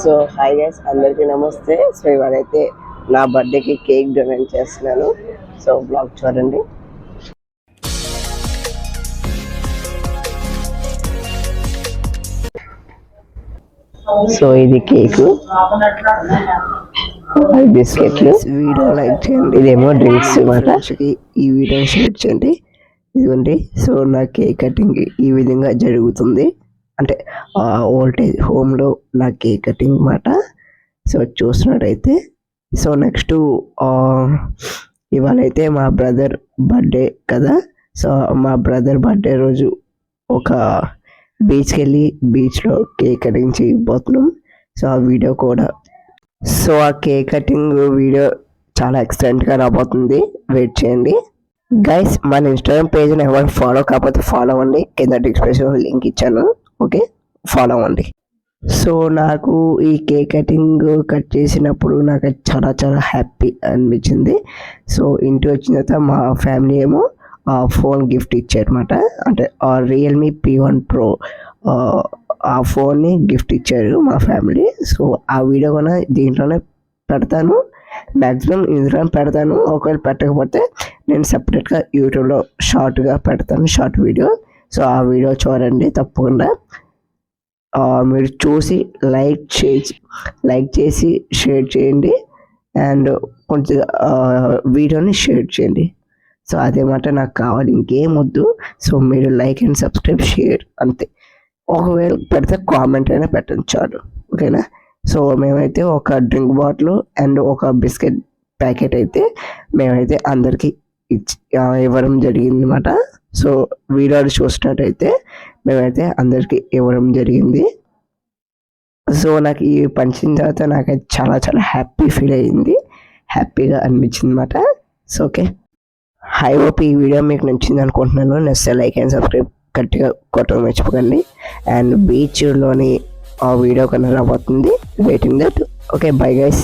So hi guys అందరికీ నమస్తే. So ఇవాళైతే నా బర్త్డేకి కేక్ డొనేట్ చేస్తున్నాను. సో బ్లాగ్ చూడండి. సో ఇది కేక్. బిస్కెట్లు. వీడియో లైక్ చేయండి. ఇదేమో డ్రింక్స్ మాట ఈ వీడియో షేర్ చేయండి. ఇదిగోండి. సో నా కేక్ కటింగ్ ఈ విధంగా జరుగుతుంది. అంటే ఓల్టేజ్ హోమ్లో నా కేక్ కటింగ్ మాట. సో చూసినట్టయితే సో నెక్స్ట్ ఇవాళైతే మా బ్రదర్ బర్త్డే కదా. సో మా బ్రదర్ బర్త్డే రోజు ఒక బీచ్కి వెళ్ళి బీచ్లో కేక్ కటింగ్ చేయబోతున్నాం. సో ఆ వీడియో కూడా. సో ఆ కేక్ కటింగ్ వీడియో చాలా ఎక్సలెంట్గా రాబోతుంది. వెయిట్ చేయండి. గైస్ మన ఇన్స్టాగ్రామ్ పేజ్ని ఎవరు ఫాలో కాకపోతే ఫాలో అవ్వండి. కింద డిస్క్రిప్షన్ లింక్ ఇచ్చాను. ఓకే ఫాలో అవ్వండి. సో నాకు ఈ కేక్ కటింగ్ కట్ చేసినప్పుడు నాకు చాలా చాలా హ్యాపీ అనిపించింది. సో ఇంటి వచ్చిన తర్వాత మా ఫ్యామిలీ ఏమో ఆ ఫోన్ గిఫ్ట్ ఇచ్చారనమాట అంటే ఆ రియల్మీ పీ వన్ ప్రో ఆ ఫోన్ని గిఫ్ట్ ఇచ్చారు మా ఫ్యామిలీ సో ఆ వీడియో కూడా దీంట్లోనే పెడతాను. మ్యాక్సిమం ఇందులో పెడతాను. ఒకవేళ పెట్టకపోతే నేను సపరేట్గా యూట్యూబ్లో షార్ట్గా పెడతాను షార్ట్ వీడియో సో ఆ వీడియో చూడండి తప్పకుండా. మీరు చూసి లైక్ చేసి లైక్ చేసి షేర్ చేయండి. అండ్ కొంచెం వీడియోని షేర్ చేయండి. సో అదేమాట నాకు కావాలి ఇంకేం వద్దు. సో మీరు లైక్ అండ్ సబ్స్క్రైబ్ షేర్ అంతే. ఒకవేళ పెడితే కామెంట్ అయినా పెట్టండి చాలు. ఓకేనా? సో మేమైతే ఒక డ్రింక్ బాటిల్ అండ్ ఒక బిస్కెట్ ప్యాకెట్ అయితే మేమైతే అందరికీ ఇవ్వడం జరిగింది అనమాట సో వీడియో చూసినట్టయితే మేమైతే అందరికీ ఇవ్వడం జరిగింది. సో నాకు ఈ పంచిన తర్వాత నాకు చాలా చాలా హ్యాపీ ఫీల్ అయ్యింది. హ్యాపీగా అనిపించింది అనమాట సో ఓకే. హై హోప్ ఈ వీడియో మీకు నచ్చింది అనుకుంటున్నాను. నెక్స్ట్ లైక్ అండ్ సబ్స్క్రైబ్ గట్టిగా కొట్టడం మర్చిపోకండి. అండ్ బీచ్లోని ఆ వీడియో కన్నా రాబోతుంది. Waiting that okay bye guys